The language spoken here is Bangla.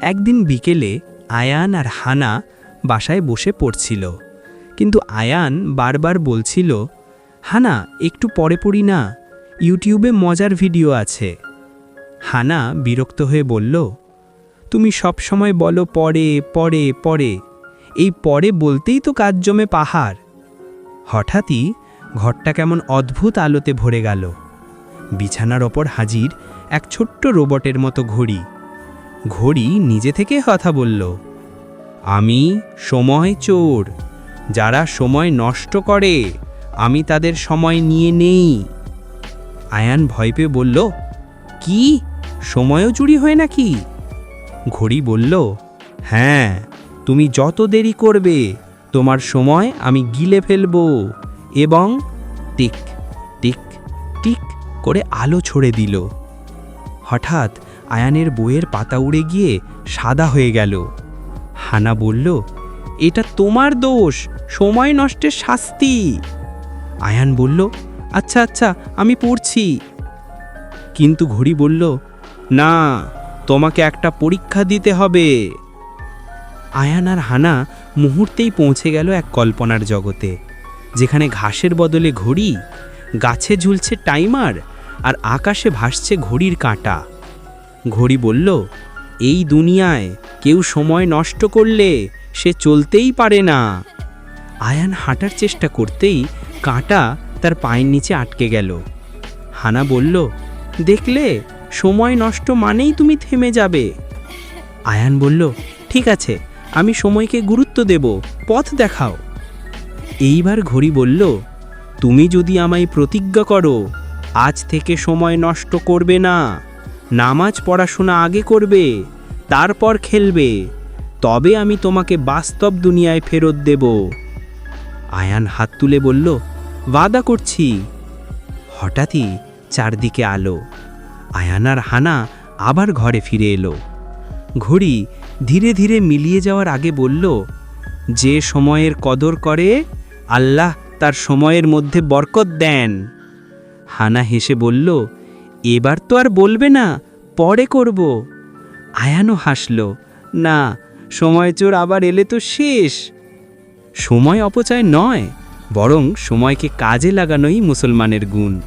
একদিন বিকেলে আয়ান আর হানা বাসায় বসে পড়ছিল। কিন্তু আয়ান বারবার বলছিল, হানা, একটু পরে পড়ি না, ইউটিউবে মজার ভিডিও আছে। হানা বিরক্ত হয়ে বলল, তুমি সব সময় বলো পরে পরে পরে, এই পরে বলতেই তো কাজ জমে পাহাড়। হঠাৎই ঘরটা কেমন অদ্ভুত আলোতে ভরে গেল। বিছানার ওপর হাজির এক ছোট্ট রোবটের মতো ঘড়ি। ঘড়ি নিজে থেকে কথা বলল, আমি সময় চোর, যারা সময় নষ্ট করে, আমি তাদের সময় নিয়ে নেই। আয়ান ভয় পেয়ে বলল, কি? সময়ও চুরি হয় নাকি? ঘড়ি বলল হ্যাঁ তুমি যত দেরি করবে, তোমার সময় আমি গিলে ফেলব এবং টিক টিক টিক করে আলো ছড়ে দিল। হঠাৎ আয়ানের বইয়ের পাতা উড়ে গিয়ে সাদা হয়ে গেল। হানা বলল, এটা তোমার দোষ, সময় নষ্টের শাস্তি। আয়ান বলল আচ্ছা আচ্ছা আমি পড়ছি। কিন্তু ঘড়ি বলল, না, তোমাকে একটা পরীক্ষা দিতে হবে। আয়ান আর হানা মুহূর্তেই পৌঁছে গেল এক কল্পনার জগতে, যেখানে ঘাসের বদলে ঘড়ি, গাছে ঝুলছে টাইমার, আর আকাশে ভাসছে ঘড়ির কাঁটা। ঘড়ি বলল, এই দুনিয়ায় কেউ সময় নষ্ট করলে সে চলতেই পারে না। আয়ান হাঁটার চেষ্টা করতেই কাঁটা তার পায়ের নিচে আটকে গেল। হানা বলল, দেখলে, সময় নষ্ট মানেই তুমি থেমে যাবে। আয়ান বলল, ঠিক আছে, আমি সময়কে গুরুত্ব দেব, পথ দেখাও। এইবার ঘড়ি বলল, তুমি যদি আমায় প্রতিজ্ঞা করো, আজ থেকে সময় নষ্ট করবে না। নামাজ পড়াশোনা আগে করবে, তারপর খেলবে, তবে আমি তোমাকে বাস্তব দুনিয়ায় ফেরত দেব। আয়ান হাত তুলে বলল বাদা করছি। হঠাৎই চারদিকে আলো। আয়ানার হানা আবার ঘরে ফিরে এলো। ঘড়ি ধীরে ধীরে মিলিয়ে যাওয়ার আগে বলল, যে সময়ের কদর করে, আল্লাহ তার সময়ের মধ্যে বরকত দেন। হানা হেসে বলল এবার তো আর বলবে না, পরে করব। আয়ানও হাসল, না, সময় চোর আবার এলে তো শেষ। সময় অপচয় নয়, বরং সময়কে কাজে লাগানোই মুসলমানের গুণ।